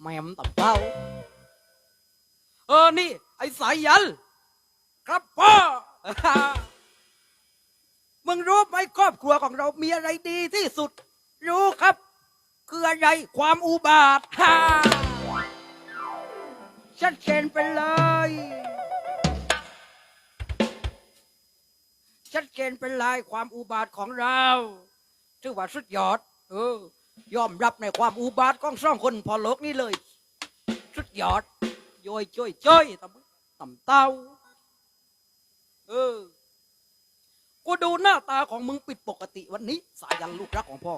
แม่มตับเต้าเออนี่ ไอ้สายยัน ครับพ่อ มึงรู้ไหมครอบครัวของเรามีอะไรดีที่สุด รู้ครับ คืออะไรความอุบาทฮ่าชัดเจนไปเลย ชัดเจนเป็นลายความอุบาทของเราถือว่าสุดยอด เออ ยอมรับในความอุบาทของสองคนพอโลกนี้เลย สุดยอดโยยจ้อยจ้อยตำตำเต้าเออกูดูหน้าตาของมึงปิดปกติวันนี้ สายันลูกรักของพ่อ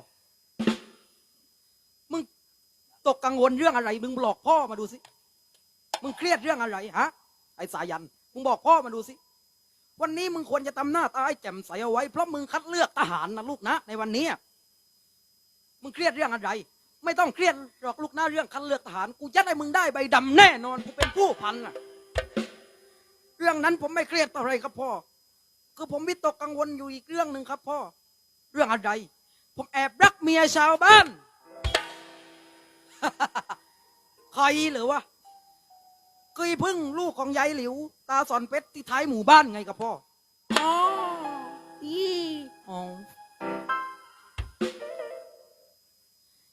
มึงตกกังวลเรื่องอะไร มึงบอกพ่อมาดูสิ มึงเครียดเรื่องอะไรฮะ ไอ้สายัน มึงบอกพ่อมาดูสิ วันนี้มึงควรจะทำหน้าตาให้แจ่มใสเอาไว้ เพราะมึงคัดเลือกทหารนะลูกนะในวันนี้ มึงเครียดเรื่องอะไร ไม่ต้องเครียดหรอกลูกนะเรื่องคัดเลือกทหาร กูยัดให้มึงได้ใบดำแน่นอน กูเป็นผู้พันน่ะ เรื่องนั้นผมไม่เครียดต่ออะไรครับพ่อ คือผมวิตกกังวลอยู่อีกเรื่องหนึ่งครับพ่อ เรื่องอะไร ผมแอบรักเมียชาวบ้าน ใครเหรือวะเคยพึ่งลูกของยายหลิว ตาสอนเพชรที่ท้ายหมู่บ้านไงกับพ่อ อ๋ออี อ๋อ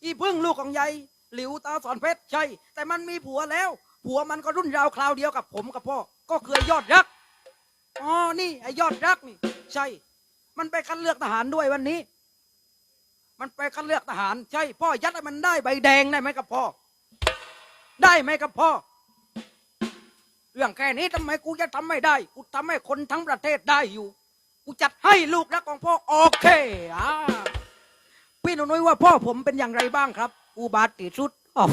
อีพึ่งลูกของยายหลิวตาสอนเพชรใช่ แต่มันมีผัวแล้ว ผัวมันก็รุ่นราวคราวเดียวกับผมกับพ่อ ก็เคยยอดรัก อ๋อ นี่ไอยอดรักนี่ ใช่ มันไปคัดเลือกทหารด้วยวันนี้ มันไปคัดเลือกทหาร ใช่ พ่อยัดให้มันได้ใบแดงได้ไหมกับพ่อ ได้ไหมกับพ่อ เรื่องแค่นี้ทำไมกูจะทำไม่ได้ กูทำให้คนทั้งประเทศได้อยู่ กูจัดให้ลูกรักของพ่อโอเคอ่า พี่หนุ่ยว่าพ่อผมเป็นอย่างไรบ้างครับ อุบาติสุดออฟ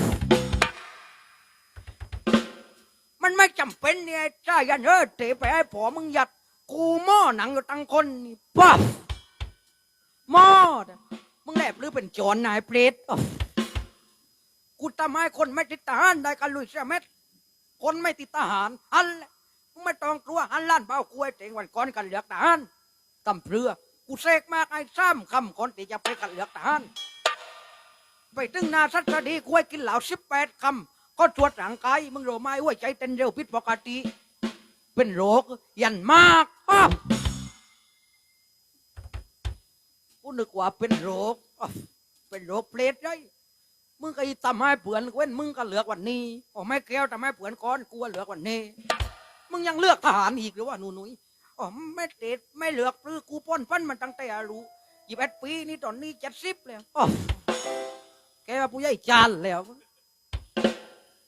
มันไม่จำเป็นเนี่ยจ้ายันเออเตะไปให้ผัวมึงหยัด กูหม้อหนังอยู่ตั้งคนนี่ปั๊บหม้อมึงแหลบหรือเป็นจรนนายเปรตออฟกูทำให้คนไม่ติดทหารได้กันลุยเสียเม็ดคนไม่ติดทหารฮันมึงไม่ต้องกลัวฮันล้านเบากล้วยเจงวันก่อนกันเลือกทหารกำเรือ กูเสกมากไอ้ซ้ำคำก่อนที่จะไปกันเหลือกทหารไปถึงหนาสัตว์ดีกล้วยกินเหล้าสิบแปดคำก็ตรวจร่างกายมึงโรู้ไหมว่าใจเต้นเร็วผิดปกติ เป็นโรคยันมากอ้าวกูนึกว่าเป็นโรคเป็นโรคเปรตได้มึงก็อีทำให้เผื่อนเว้นมึงก็เหลือกวันนี้โอ้ไม่แก้วทำให้เผื่อนก้อนกูว่าเหลือกวันนี้ มึงยังเลือกทหารอีกหรือว่าหนูหนุย อ๋อไม่เด็ดไม่เหลือกหรือกูป้อนปั้นมันตั้งแต่อารู้ยี่สิบเอ็ดปีนี่ตอนนี้เจ็ดสิบแล้วอ๋อแกว่าผู้ใหญ่จานแล้ว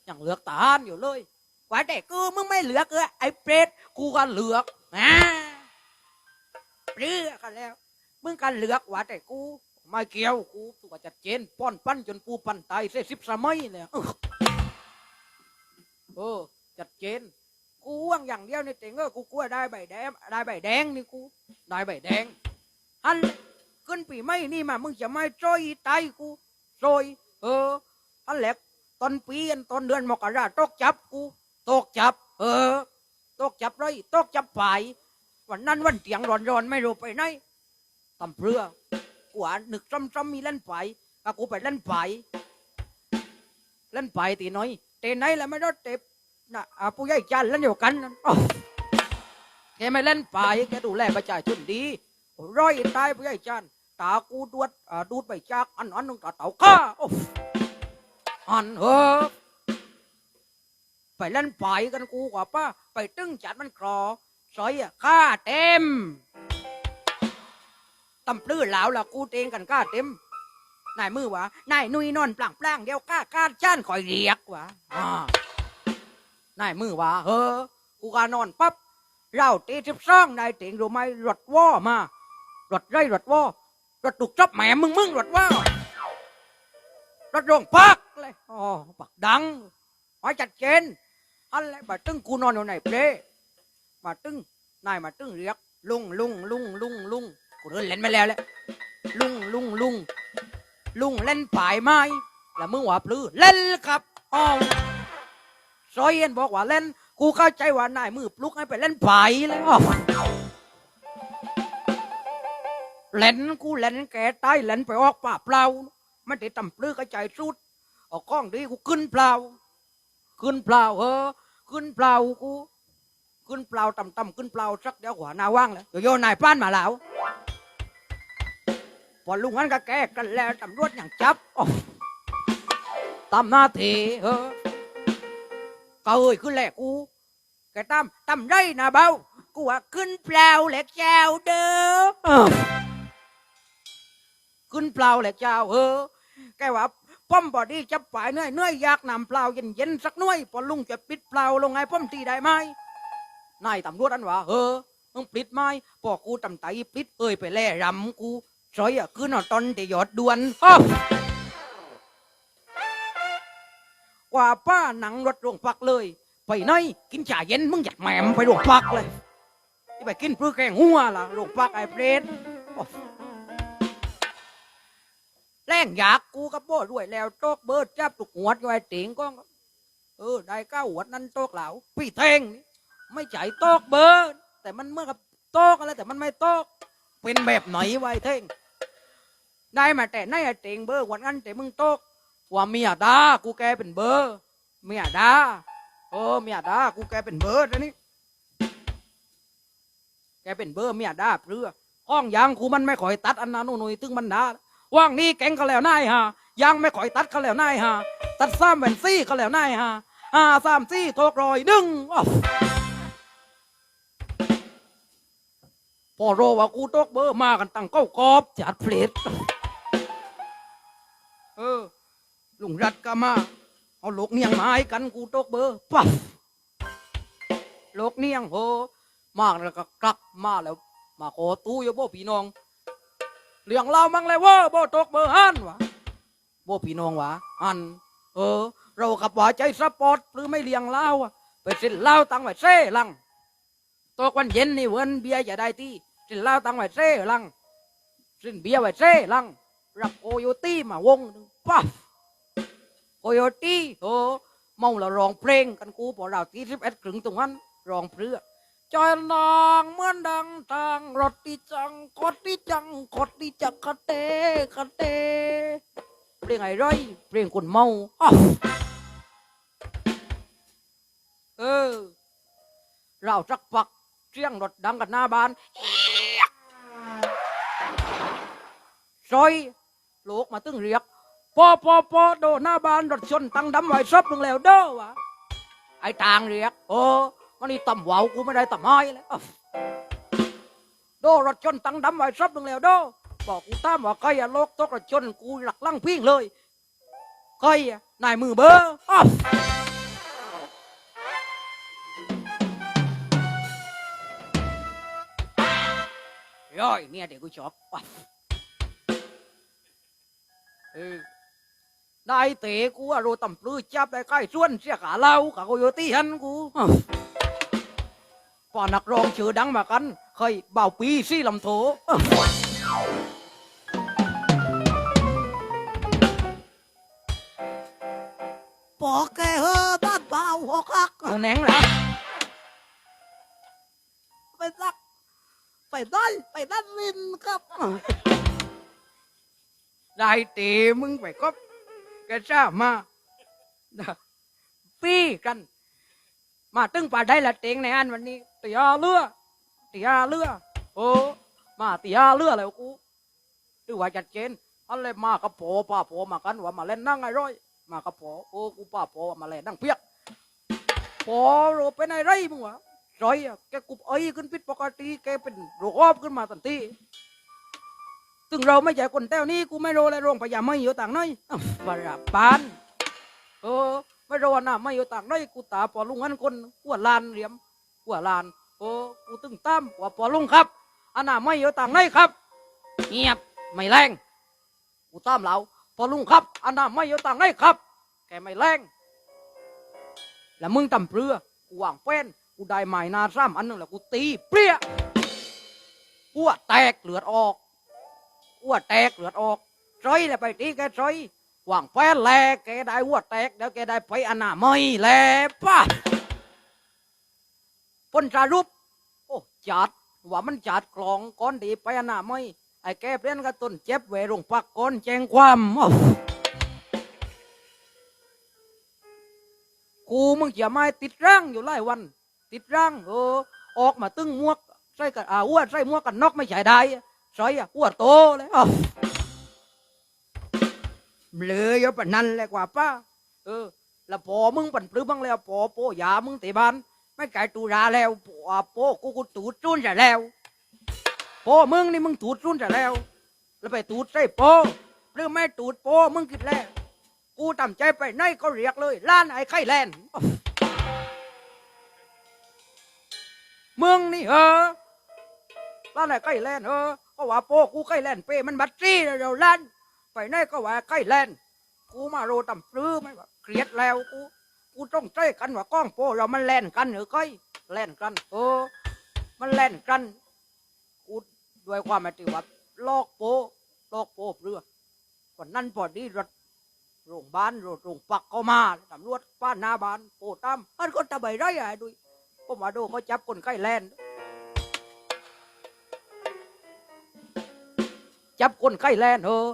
ยังเหลือกทหารอยู่เลยว่าแต่กูมึงไม่เหลือกเออไอ้เปรตกูก็เหลือกอ่าเปลือกกันแล้วมึงกันเหลือกว่าแต่กูไม่เกี่ยวกูตัวจัดเจนป้อนปั้นจนปูปั้นตายเสียสิบสมัยเลยเออเออจัดเจน กูว่างอย่างเดียวนี่เต็งเออกูกลัวได้ใบแดงได้ใบแดงนี่กูได้ใบแดงฮันขึ้นปีไม่นี่มามึงจะไม่โจยตายกูโจยเออฮันแหลกตอนปีอันตอนเดือนมกราตกจับกูตกจับ เออตกจับเลยตกจับฝ่ายวันนั้นวันเตียงร้อนๆไม่รู้ไปไหนตำเพื่อกูอ่านนึกจำๆมีเล่นไปก็กูไปเล่นไปเล่นไปตีน้อยเตะไหนแล้วไม่ได้เตะ นะอ่าผู้ใหญ่จันเล่นเดียวกันนั่นอ้าวแกไม่เล่นไปแกดูแลประชาชนดีร้อยตายผู้ใหญ่จันตากูดวดอ่าดูดไปจากอันอันนึงตาเต่าข้าอ้อันเออไปเล่นไปกันกูกว่าป้าไปตึ้งจัดมันครอซอยอะข้าเต็มตำปลื้อหลาวละกูเตงกันก้าเต็มนายมือวะนายนุยนอนปล่างปล่างเดียวก้าก้าจ้านคอยเรียกวะอ่า นายมือวะเฮ้อกูกานอนปั๊บเราตะสิบสองนายเตงรู้ไหมรถว่อมารถไรรถว่อรถตุกจับแหมมึงมึงรถว่ารถโรงพักเลยอ๋อปักดังไว้จัดเจนอันแหละมาตึ้งกูนอนอยู่ในเปลมาตึ้งนายมาตึ้งเรียกลุงลุงลุงลุงลุงกูเดินเล่นไปแล้วแหละลุงลุงลุงลุงเล่นป่ายไม้แล้วมึงว่าปลื้อเล่นครับอ๋อ ซอยเอ็นบอกว่าเล่น กูเข้าใจว่านายมือปลุกให้ไปเล่นป่ายเลยอ๋อเล่นกูเล่นแก่ตายเล่นไปออกป่าเปล่าไม่ได้ตำปลื้อเข้าใจสุดเอากล้องดีกูขึ้นเปล่า ขึ้นเปล่าเออขึ้นเปล่ากูขึ้นเปล่าต่ำๆขึ้นเปล่าสักเดี๋ยวหัวหน้าว่างแล้วโยโย่นายป้านมาแล้วพอลุงนั้นก็แก้กันแล้วตำรวจอย่างจับตามหน้าที่เออ เกยขึ้นแหละกูแกตามตำไรนะเบากูว่าขึ้นเปล่าแหละเจ้าเด้อขึ้นเปล่าแหละเจ้าเออแกว่าป้อมบอดี้จะไปเนื่อยเนื่อยอยากนำเปล่าเย็นเย็นสักหน่วยพอลุงจะปิดเปล่าลงไงป้อมตีได้ไหมนายตำรวจอันว่าเออมึงปิดไหมพอกูตำไตปิดเอ้ยไปแล่รำกูซอยอะขึ้นอาตอนที่ยอดด่วนอ้า กว่าป้าหนังรถโรงพักเลย ไปไหนกินชาเย็นมึงอยากแหมมไปโรงพักเลยที่ไปกินเพื่อแกงหัวล่ะโรงพักไอ้เปรตโอ้แรงอยากกูกับโบ้ด้วยแล้วโตกเบิดจับตุกหัวดอยู่ไอ้เติงก็เออได้ก้าหัวดนั้นโตกเหลาพี่เทงไม่ใช่โตกเบิดแต่มันเมื่อกับโตกอะไรแต่มันไม่โตกเป็นแบบไหนไว้เทงได้มาแต่ไหนไอ้เติงเบอร์วันนั้นแต่มึงโตก ว่าเมียดากูแกเป็นเบอร์เมียดาโอ้เมียดากูแกเป็นเบอร์นะนี่แกเป็นเบอร์เมียดาเปลือห้องยางกูมันไม่ขอยตัดอันนั้นหนุ่ยตึงมันดาว่างนี้แกงก็แล้วนายฮะยางไม่ขอยตัดก็แล้วนายฮะตัดซ้ำเป็นซี่ก็แล้วนายฮะอ่าสามซี่โทกรอยดึงพอโรว่ากูตกเบอร์มากันตั้งเก้ากอบจัดเพลทเออ ลุงรัดก็มา เอาลกเนียงไม้กันกูตกเบอร์ปั๊บลกเนียงโหมากแล้วก็กลับมาแล้ว มาขอตู้ยู่บ่พี่น้องเลี้ยงเรามั่งเลยเว่าบ่ตกเบอร์หันวะบ่พี่น้องวะอัน เออ เรากับว่าใจสปอร์ตหรือไม่เลี้ยงเล่าอะไปสินเล้าตังไว้เซ่ลังตกวันเย็นนี่เวินเบียร์จะได้ที่สินเล้าตังไว้เซ่ลังสินเบียร์ไว้เซ่ลังรับโคโยตี้มาวงหนึ่งปั๊บ โคโยตี้โอ้เมาแล้วร้องเพลงกันกูพอเราที่สิบเอ็ดครึ่งตรงนั้นร้องเพื่อจอยนางเหมือนดังทางรถที่จังกดที่จังกดที่จักกะเตกะเตเพลงไอ้ร้อยเพลงคนเมาอ้าเออ เราจักปักเสียงรถดังกันหน้าบ้านซอยลูกมาตึงเรียก ปอปอปอโดหน้าบ้านรถชนตั้งดำไว้ซับลงแล้วเด้อวะไอ้ทางเรียกโอ้มันนี่ต่ำเหวากูไม่ได้ต่ำห้อยเลยอ้วโดรถชนตั้งดำไว้ซับลงแล้วเด้อบอกกูตามว่าใครอะโลกตกรถชนกูหลักลั่งพิงเลยใครอะนายมือเบอร์อ้าวย่อยเนี่ยเดี๋ยวกูชอบอ้าวเออ ได้เตะกูอะโรตำปลื้อจับได้ใกล้ส่วนเสียขาเล่ากับโคโยตี้ฮันกูอ้าวป่อนักร้องชื่อดังมากันเคยเบาปีซี่ลำโถอ้าวปอกแกเฮอบ้านเบาหกอักเอาแหนงละไปสัก ไปได้ไปด้านลินครับอ้าวได้เตะมึงไปก็แกทรามาปีกัน มาตึงป่าได้ละเต็งในอันวันนี้ตียาเลือตียาเลือโอ้มาตียาเลือแล้วกูดูว่าจัดเจนอันเลยมากับโผป้าโผมากันว่ามาเล่นนั่งไอ้ร้อย มากับโผโอ้กูป้าโผว่ามาเล่นนั่งเปียกโผโรเป็นไอ้ไรมึงวะร้อยแกกุบเอ้ยขึ้นผิดปกติแกเป็นโรคอบขึ้นมาทันที ถึงเราไม่ใช่คนแต้วนี้กูไม่รู้เลยโรงพยาบาลไม่อยู่ต่างน้อยบาราปานเออไม่รู้น้ำไม่อยู่ต่างน้อยกูตาปอลุงอันคนกัวลานเหลี่ยมกัวลานโอ้กูตึงตามว่าปอลุงครับอันน้ำไม่อยู่ต่างน้อยครับ เงียบไม่แรงกูตามเราปอลุงครับอันน้ำไม่อยู่ต่างน้อยครับ แกไม่แรงแล้วมึงตำเปลือกูวางแป้นกูได้ไม้นาซ้ำอันนึงแล้วกูตีเปรี้ยกูว่าแตกเหลือดออก กูว่าแตกเลือดออกซอยแล้วไปตีแกซอยหวังแป้นแลแกได้หัวแตกแล้วแกได้ไปอนามัยแลป้าปนสารุปโอ้จัดว่ามันจัดกลองก้อนดีไปอนามัยไอ้แกเปลี่ยนกับต้นเจ็บเวรงพักก้อนแจงความกูมึงจะไม่ติดร่างอยู่หลายวัน ติดร่างเออออกมาตึงมวกใส่กันอาอ้วใส่มวกกันนอกไม่ใช่ได้ ใส่อะอ้วนโตเลยอ้าวเลยเอาปะนั่นแหละกว่าป้าเออ แล้วพอมึงปั่นปลื้มบ้างแล้วพอโปยามึงเตะบานไม่ไก่ตูราแล้วพอโปกูกูตูดจุนจะแล้วโปมึงนี่มึงตูดจุนจะแล้ว แล้วไปตูดใส่โปหรือไม่ตูดโปมึงคิดแล้วกูตั้งใจไปไหนก็เรียกเลยล้านไอ้ไข่แลนมึงนี่เออล้านไอ้ไข่แลนเออ ก็ว่าโป้กูไข่แลนเป้มันบัตรจี้เดี๋ยวล้านไปไหนก็ว่าไข่แลนกูมาโรตำปลื้มไม่ว่าเครียดแล้วกูกูต้องใจกันว่าก้องโป้เรามันแล่นกันหรือไข่แล่นกัน เออ มันแล่นกันกูด้วยความหมายถึงว่าลอกโป้ลอกโป้เรือวันนั้นพอดีรถโรงพยาบาลโรงโรงปักเข้ามาตำรวจป้านหน้าบ้านโอ้ตามอันคนตะใบไรอะดุยผมมาดูเขาจับคนไข้แลนด์ จับคนไข้แลนเออ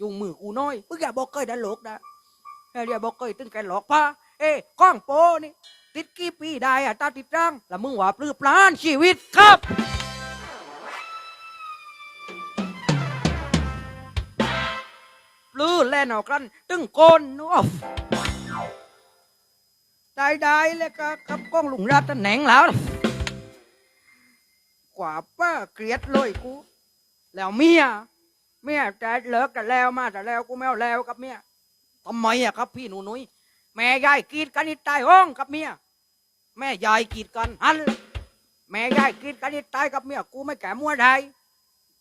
จูงมือกูน้อยมึงอย่าบอกเคยดันหลกนะอย่าบอกเคยตึงแกหลอกพาเอ้ก้องโปนี่ ติดกี่ปีได้อะตาติดร่างแล้วมึงว่าปลื้มปลานชีวิตครับปลื้อแล่นออกกันตึงโกนนาะได้ได้เลยครับครับกล้องลุงรัตแหน่งแล้ว กว่าป้าเกลียดเลยกู แล้วเมีย เมียจะเลิกกันแล้วมาแต่แล้วกูไม่เอาแล้วกับเมียทำไมอะครับ พี่หนูนุ้ยแม่ยายกีดกันนี่ตายห้องกับเมียแม่ยายกีดกันหันแม่ยายกีดกันนี่ตายกับเมียกูไม่แก่มัวได้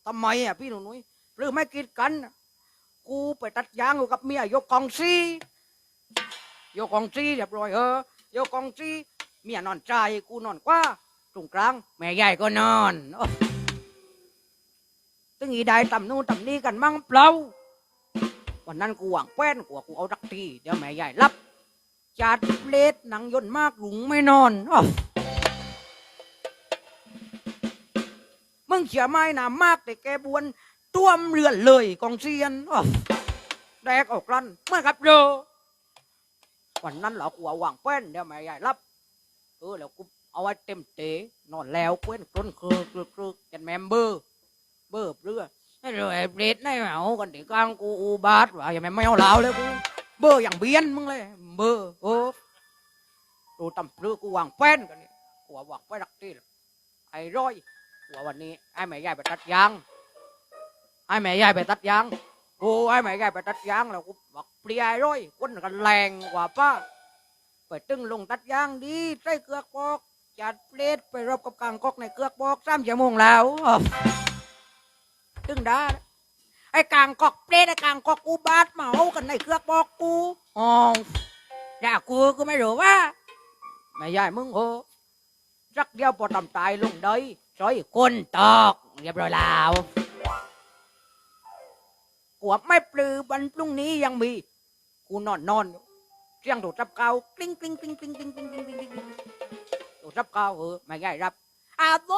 ทำไมอะพี่หนูนุ้ยหรือไม่กีดกัน กูไปตัดยางอยู่กับเมียยกกองซียกกองซีเรียบร้อยเออยกกองซีเมียนอนใจกูนอนกว่าตรงกลาง แม่ใหญ่ก็นอนอ ตึงอีได้ตำนู่นตำนี่กันมั่งเปล่าวันนั้นกูหวังแป้นกูกูเอาดักทีเดี๋ยวแม่ใหญ่รับจัดเลทหนังยนต์มากหลุงไม่นอนอมึงเขียไม้หนามากแต่แกบวนต้วมเรือนเลยกองเซียนอแดกออกรันเมื่อกับเรอวันนั้นเหรอกูเอาวางแป้นเดี๋ยวแม่ใหญ่รับเออแล้วกูเอาไว้เต็มเตะนอนแล้วเป้นกล้นคือเคือคือกันแมมเบอร์ เบอร์เรือให้เลยไอ้เบรดในเหากันที่กลางกูอูบาสว่าอย่าแม่ไม่เอาเหลาเลยกูเบอร์อย่างเบียนมึงเลย เบอร์โอ้ดูตำเรือกูวางแป้นกันนี่กูเอาวางแป้นรักที่ไอ้ร้อยกูว่าวันนี้ไอ้แม่ใหญ่ไปตัดยางไอ้แม่ยายไปตัดยางกูไอ้แม่ยายไปตัดยางแล้วกูบอกเปลี่ยร้อยคนกันแรงกว่าป้าไปตึงลงตัดยางดีใส่เกลือกบอกจัดเพลทไปรบกับกลางกอกในเกลือกบอกสามชั่วโมงแล้ว ตึงได้ไอ้กลางกอกเพลทไอ้กลางกอกกูบาดเมากันในเกลือบอกกูอ๋อด่ากูก็ไม่รู้ว่าแม่ยายมึงโหสักเดียวพอทำตายลงได้ซอยคนตอกเรียบร้อยแล้วกวบไม่ปลือวันพรุ่งนี้ยังมี กูนอนนอนเสียงโทรศัพท์เกากลิ้งกลิ้งกลิ้งกลิ้งกลิ้งกลิ้งกลิ้งกลิ้งกลิ้งโทรศัพท์เกาเออไม่ง่ายรับอาโบ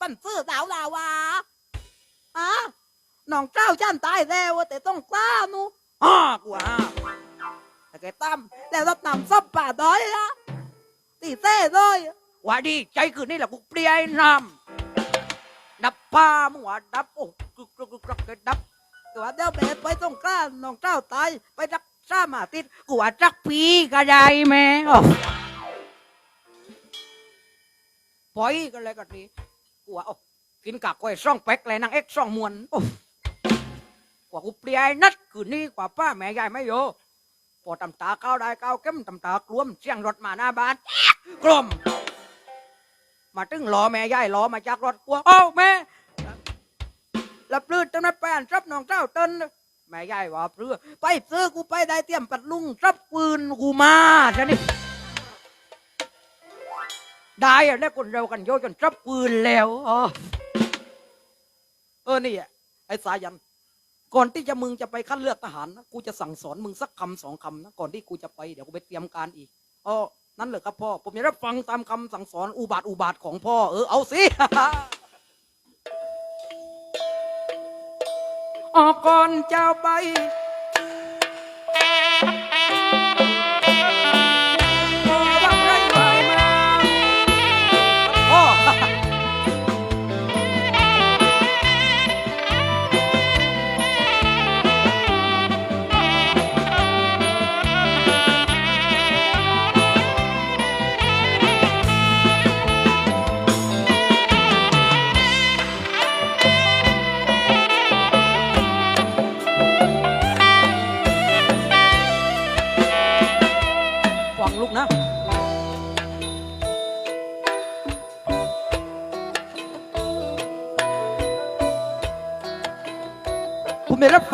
ปั่นซื้อสาวลาวา อะน้องเจ้าจ้านตายแล้วแต่ต้องกล้านูฮ่ากูฮ่าแต่แกตั้มแล้วรถนำซับป่าด้อยละตีเต้เลยว่าดีใจคืนนี้แหละกูเปลี่ยนนำดับผ้ามึงว่าดับโอ้กรึกกรึกกรึกกรึกรึกดับตัวเดียวแม่ไปต้องกล้าน้องเจ้าตายไปรักษามาติดกูว่าจักปีก็ได้แม่อ้อปล่อยกันเลยก็ดีกูว่าโอ้ กินกากกล้วยซ่องเป็กเลยนางเอ็กซ่องมวนโอ้กว่ากูเปลี่ยนนัดคืนนี้กว่าป้าแม่ยายไม่โยพอตำตาเก้าวได้เก้าวเข้มตำตากลวมเสียงรถมาหน้าบ้านกลม มาตึงล้อแม่ยายล้อมาจากรถกลัวโอ้าแม่แล้วปลื้ดจนไม่แปนรับน้องเจ้าเต้นแม่ยายว่าเพื่อไปซื้อกูไปได้เตรียมปัดลุงรับปืนกูมาชนี่ได้อะแล้วคนเรากันโยจนรับปืนแล้วอ๋อเออนี่อะไอ้สายัน ก่อนที่จะมึงจะไปคัดเลือกทหารนะกูจะสั่งสอนมึงสักคำสองคำนะก่อนที่กูจะไปเดี๋ยวกูไปเตรียมการอีกอ๋อนั่นเหรอครับพ่อ ผมอยากได้ฟังตามคำสั่งสอนอุบาทอุบาทของพ่อเออเอาสิออกก่อนเจ้าไป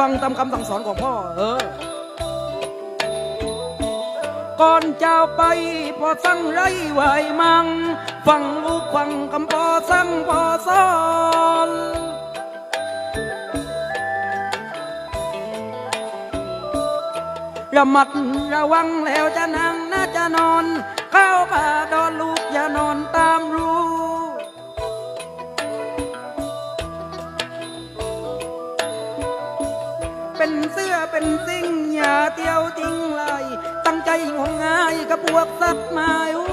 ฟังตามคำสั่งสอนของพ่อ เออ ก่อนเจ้าไปพอสั่งไรไหวมัง ฟังลูกฟังคำพอสั่งพอสอนระมัดระวังแล้วจะนั่ง เป็นเสื้อเป็นสิ่งอย่าเที่ยวทิ้งเลตั้งใจงมงายกับพวกสัตว์มาอยู่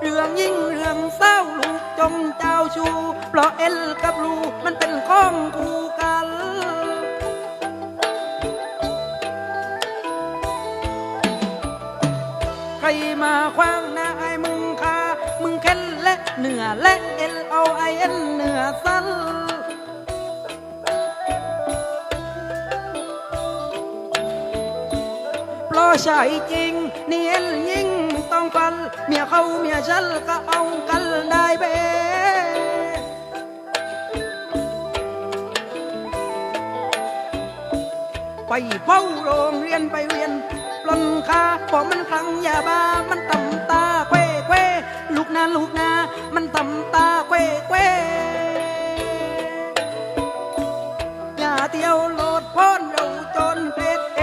เรื่องยิ่งเรื่องเศร้าลูกจงเจ้าชู เพราะเอลกับลูมันเป็นข้องคู่กันใครมาขวา เหนือและเอลเอาไอเอ็นเหนือสั้นเพราะใช่จริงเนี่เอลยิ่งต้องฟัน เมียเขาเมียฉันก็เอากันได้เบไปเฝ้าโรงเรียนไปเรียนปล้นคาเพราะมันคลังยาบ้ามันตำ นาลูกนามันตำตาเควเควอย่าเที่ยวโลดพ้นเราจนเกรดเอ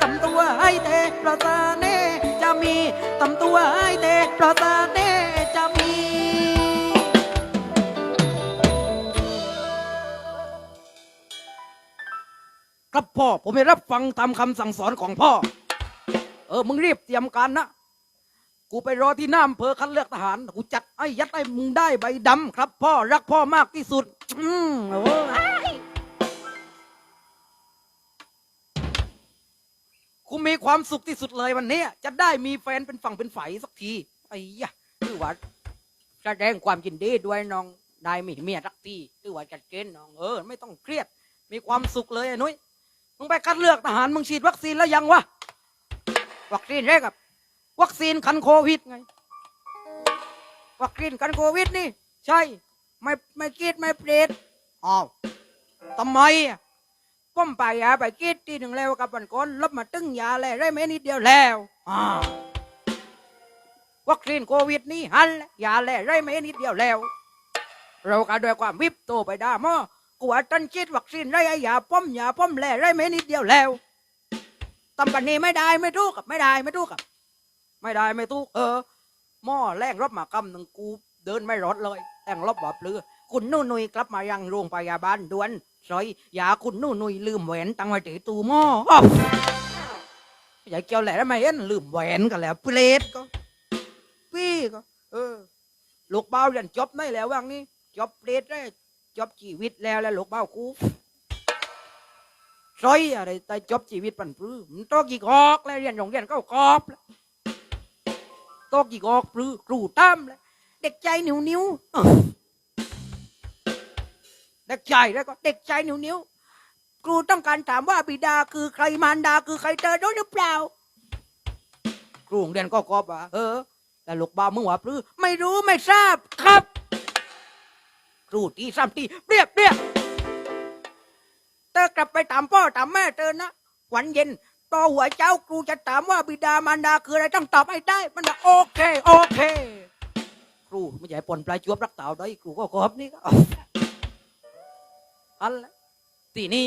ตำตัวให้เตะประสาเน่จะมีตำตัวให้เตะประสาเน่จะมีครับพ่อผมไม่รับฟังตามคำสั่งสอนของพ่อ เออ มึงรีบเตรียมการนะ กูไปรอที่หน้าอำเภอคัดเลือกทหาร กูจัดไอ้ยัดไอ้มึงได้ใบดำครับ พ่อรักพ่อมากที่สุด อืมโอ้ยกูมีความสุขที่สุดเลยวันนี้ จะได้มีแฟนเป็นฝั่งเป็นฝ่ายสักที ไอ้ยะคือว่าแสดงความยินดีด้วยน้องได้มีเมียรักทีคือว่าจัดเกณฑ์น้องเออ ไม่ต้องเครียด มีความสุขเลยไอ้นุ้ยมึงไปคัดเลือกทหารมึงฉีดวัคซีนแล้วยังวะวัคซีนแรกกับ วัคซีนคันโควิดไง วัคซีนคันโควิดนี่ ใช่ ไม่ไม่กีดไม่เปรตอ้าวทำไมอะผมไปยาไปกีดทีหนึ่งแล้วกับวันก่อนลบมาตึงยาแล้วได้ไหมนิดเดียวแล้วอ้าววัคซีนโควิดนี่หันแล้วยาแล้วได้ไหมนิดเดียวแล้ว เราก็ด้วยความวิบโตไปด่าหมอกว่าตันฉีดวัคซีนไรไอยาป้อมยาป้อมแล่ไรไหมนิดเดียวแล้วตำกันนี้ไม่ได้ไม่ถูกกับไม่ได้ไม่ถูกกับ ไม่ได้ไม่ถูกเออหม้อแรงรบมากำหนึ่งกูเดินไม่รอดเลยแรงรบบบเรือคุณนู่นนุยกลับมายังโรงพยาบาลด่วนซอยยาคุณนู่นนุยลืมแหวนตั้งไว้ตีตูหม้ออ้าวอย่าเกี่ยวแหละทำไมเอ็นลืมแหวนกันแล้วเปรตก็พี่ก็ เออลูกเบ้าเรียนจบไม่แล้วว่างนี้จบเปรตได้จบชีวิตแล้วแล้วลูกเบ้ากูซอยอะไรแต่จบชีวิตปันปลื้มมันโตกี่กอกแล้วเรียนโรงเรียนก็กอบแล้ว โตกี่กอกปลื้ครูตั้มแล้วเด็กใจหนิวนิ้วเด็กใจแล้วก็เด็กใจหนิวนิ้วครูต้องการถามว่าบิดาคือใครมารดาคือใครเธอรู้หรือเปล่าครูโรงเรียนก็กอบว่าเออแล้วลูกบ้ามึงว่าปลื้ไม่รู้ไม่ทราบครับ ครูตีซ้ำตีเรียบเรียบเธอกลับไปถามพ่อถามแม่เธอนะวันเย็น ต่อหัวเจ้าครูจะถามว่าบิดามารดาคืออะไรต้องตอบให้ได้ มันโอเค โอเค ครูไม่ใช่ปนปลายจวบรักเต่าได้ครูก็กอบนี่ก็อันละทีนี้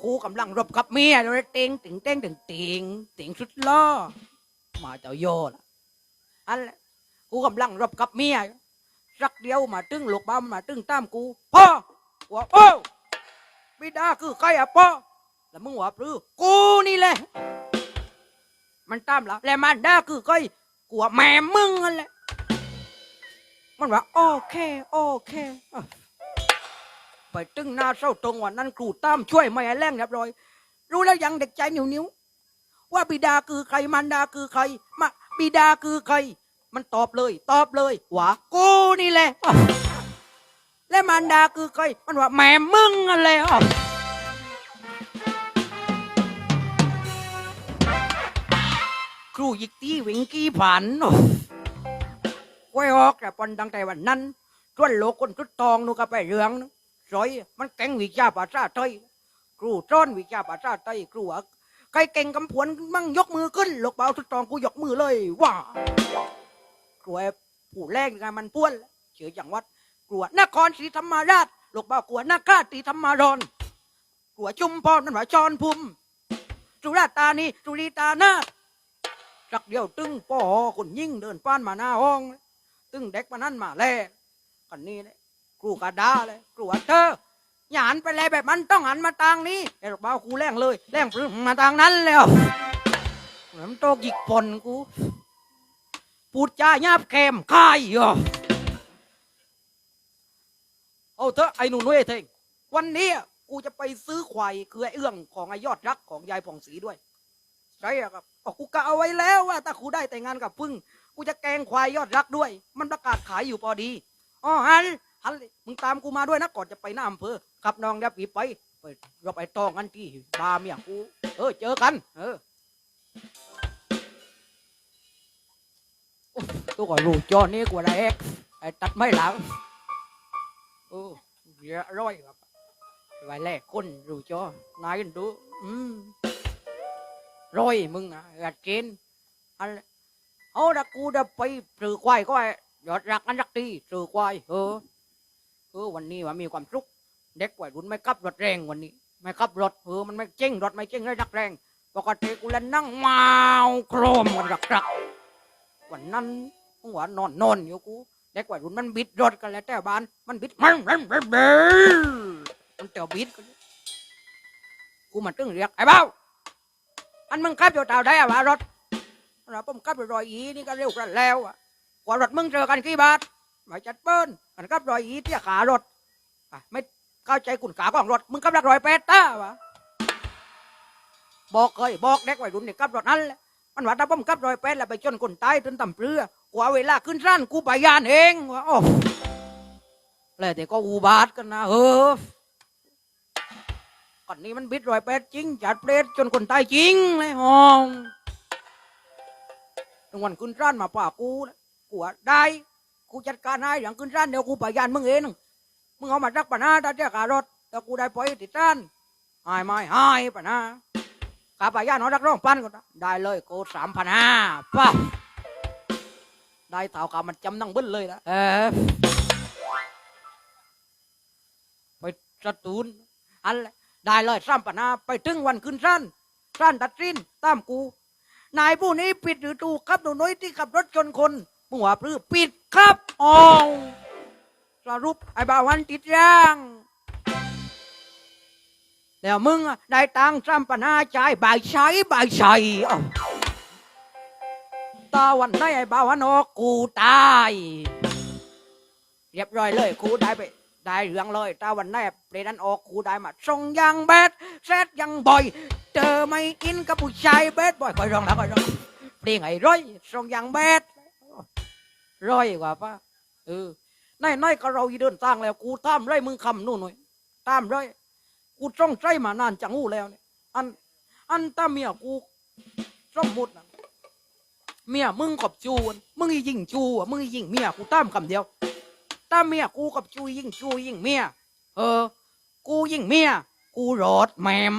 ครูกำลังรบกับเมียเลยเต็งติงเต็งติงติงติงสุดล่อมาเจ้าโยละอันละกูกำลังรบกับเมียอยู่สักเดียวมาตึงลูกบ้ามาตึงตามกูพ่อว่าโอ้บิดาคือใครอะพ่อ แล้วมึงว่าปรือกูนี่แหละ มันตามและแล้วมันดาคือใครกูว่าแม่มึงนั่นแหละ มันว่าโอเคโอเคไปตึงหน้าเศร้าตรงวันนั้นครูตามช่วยไม่ให้แรงเรียบร้อย รู้แล้วยังเด็กใจหนิวนิ้วว่าบิดาคือใครมารดาคือใครมาบิดาคือใคร มันตอบเลย ตอบเลยว่ากูนี่แหละอ้วและมารดาคือใคร มันว่าแม่มึงอะไรอะ รูยิกตีหวิงกี้ผันโอ้ไว้ออกแต่ปอนดังแต่วันนั้นส่วนโลกคนชุดตองนูก็ไปเรืองสอยมันแก่งวิชาภาษาไทยครูจ้อนวิชาภาษาไทยครูว่าใครเก่งกำผวนมั่งยกมือขึ้นลูกเบาชุดตองกูยกมือเลยว้าครูไอ้ผู้แรกงานมันป้วนเชื่ออย่างวัดกลัวนครศรีธรรมราชลูกเบากลัวนาคราศรีธรรมารอนกลัวชุมพรนั่นหว่าจรภูมิสุราษฎร์ธานีสุรีตานา ถสักเดียวตึงป่อคนยิ่งเดินป้านมาหน้าห้อง ตึงเด็กมานั่นมาแล่กันนี้เลยครูกระดาเลยครูว่าเธออย่าหันไปแลแบบมันต้องหันมาทางนี้ไอ้ลูกเบากูแรงเลยแรงปรึ้งมาทางนั้นแล้วเหมือนโตกหยิกปนกูพูดจาหยาบแคมคายอะเอาเถอะไอ้หนุ่นเว้ยเทงวันนี้กูจะไปซื้อควายคือไอ้เอื้องของไอ้ยอดรักของยายผ่องศรีด้วย ใช่อะครับอ๋อกูกะเอาไว้แล้วว่าถ้ากูได้แต่งงานกับพึ่ง กูจะแกงควายยอดรักด้วย มันประกาศขายอยู่พอดีอ๋อฮันฮันมึงตามกูมาด้วยนะก่อนจะไปหน้าอำเภอกับน้องเดียบีไปไปเราไปตองกันที่บาร์เมียกูเออเจอกัน เออตัวก็รู้จอนี่กว่าไรเอกไอ้ตัดไม่หลังโอ้เยอะร้อยครับไว้แรกคนรู้จอนายกันดู อืม ร้อยมึงอะกัดเกณฑ์อันเอาละกูจะไปซื้อควายก็ไอ้ยอดรักอันรักดีซื้อควายเออเออวันนี้ว่ามีความสุขเด็กวัยรุ่นไม่ขับรถแรงวันนี้ ไม่ขับรถเออมันไม่เจ๊งรถไม่เจ๊งเลยรักแรงปกติกูเล่นนั่งเมาโครมกันรักรักวันนั้นหัวนอนนอนอยู่กูเด็กวัยรุ่นมันบิดรถกันแล้วแต่บ้านมันบิดมันมันมันมันเตียวบิดกูมันตึงเรียกไอ้เบ้า อันมึงขับอยู่ต่าได้อะวะรถเราผมขับรอยอีนี่ก็เร็วกันแล้วอะกว่ารถมึงเจอกันกี่บาทม่จัดเปิ้นมันขับรอยอีเที่ยขารถอะไม่เข้าใจคุณขาของรถมึงขับรถรอยแปดต้าวะบอกเคยบอกเด็กวัยรุ่นนี่ขับรถนั้นแหละมันว่าถ้าผมขับรอยแปดแล้วไปชนคนตายจนต่ำเปลือกว่าเวลาขึ้นร้านกูไปยานเองว่าโอ้แล้วแต่ก็อุบาทกันนะเออ ก่อนนี้มันบิดรอยแปดจริงจัดเปรตจนคนตายจริงเลยฮองถึงวันขึ้นร้านมาป่ากูนะกูว่าได้ กูจัดการให้อย่างขึ้นร้านเดี๋ยวกูไปยานมึงเองมึงเอามารักปัญหาตาเจ้าการรถแต่กูได้ปล่อยติดร้านหายไม่หายปัญหากาไปยานเอารักร้องปั้นก็ได้เลยกูสามพันห้าป่ะได้เท่ากับมันจำนั่งบิ้ลเลยนะเออไปสตูนอันแหละ ได้เลยสามพันห้าไปถึงวันขึ้นร้านร้นตัดสินตามกู นายผู้นี้ผิดหรือถูครับหนูน้อยที่ขับรถชนคนมึงว่าปรือผิดครับอ๋อสรุปไอ้บ่าวันติดย่างแล้วมึงได้ตังซ้ำปัญหาใจายบ่ายใช้บ่ายใช้อ้าวตาวันได้ไอ้บ่าววันออกกูตายเรียบร้อยเลยกูได้ไป ได้เรื่องเลยตาวันได้เปรนั้นออกกูได้มาทรงยังแบดแซดยังบ่อย เจอไม่อินกับผู้ชายแบดบ่อยคอยร้องแล้วคอยร้องเพลงไอ้ร้อยทรงยังแบดร้อยกว่าป้าเออในในก็เราอีเดินทางแล้วกูตามไรมึงคำนู่นหน่อยตามไรกูจ้องใจมานานจังหูแล้วเนี่ยอันอันตาเมียกูสมมุตินะเมียมึงกับจูนมึงยิงจูอะมึงยิงเมียกูตามคำเดียว้าเมียกูกับจูยิ่งจูยิ่งเมีย เออ กูยิ่งเมีย กูรอดแหมม